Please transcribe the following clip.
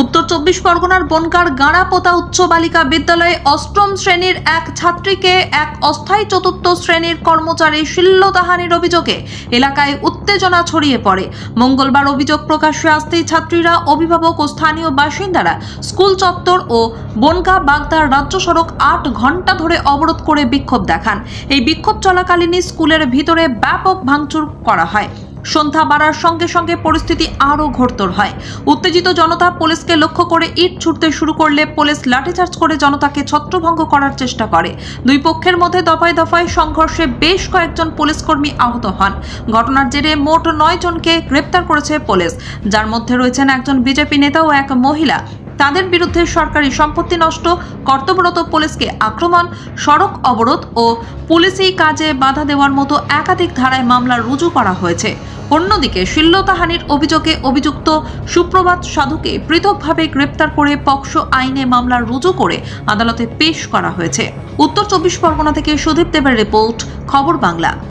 উত্তর চব্বিশ পরগনার বনগার গাঁড়াপোতা উচ্চ বালিকা বিদ্যালয়ে অষ্টম শ্রেণির এক ছাত্রীকে এক অস্থায়ী চতুর্থ শ্রেণির কর্মচারী শিল্লতাহানির অভিযোগে এলাকায় উত্তেজনা ছড়িয়ে পড়ে। মঙ্গলবার অভিযোগ প্রকাশ্যে আসতেই ছাত্রীরা অভিভাবক ও স্থানীয় বাসিন্দারা স্কুল চত্বর ও বনকা বাগদার রাজ্য সড়ক আট ঘণ্টা ধরে অবরোধ করে বিক্ষোভ দেখান। এই বিক্ষোভ চলাকালীনই স্কুলের ভিতরে ব্যাপক ভাঙচুর করা হয়। সন্ধ্যা বাড়ার সঙ্গে সঙ্গে পরিস্থিতি আরও ঘোরতর হয়। উত্তেজিত জনতা পুলিশকে লক্ষ্য করে ইট ছুটতে শুরু করলে পুলিশ লাঠিচার্জ করে জনতাকে ছত্রভঙ্গ করার চেষ্টা করে। দুই পক্ষের মধ্যে দফায় দফায় সংঘর্ষে বেশ কয়েকজন পুলিশকর্মী আহত হন। ঘটনার জেরে মোট নয় জনকে গ্রেপ্তার করেছে পুলিশ। যার মধ্যে রয়েছেন একজন বিজেপি নেতা ও এক মহিলা। তাদের বিরুদ্ধে সরকারি সম্পত্তি নষ্ট, কর্তব্যরত পুলিশকে আক্রমণ, সড়ক অবরোধ ও পুলিশি কাজে বাধা দেওয়ার মতো একাধিক ধারায় মামলা রুজু করা হয়েছে। অন্যদিকে শিল্লতাহানির অভিযোগে অভিযুক্ত সুপ্রভাত সাধুকে পৃথকভাবে গ্রেপ্তার করে পক্সো আইনে মামলা রুজু করে আদালতে পেশ করা হয়েছে। উত্তর চব্বিশ পরগনা থেকে সুদীপ দেবের রিপোর্ট, খবর বাংলা।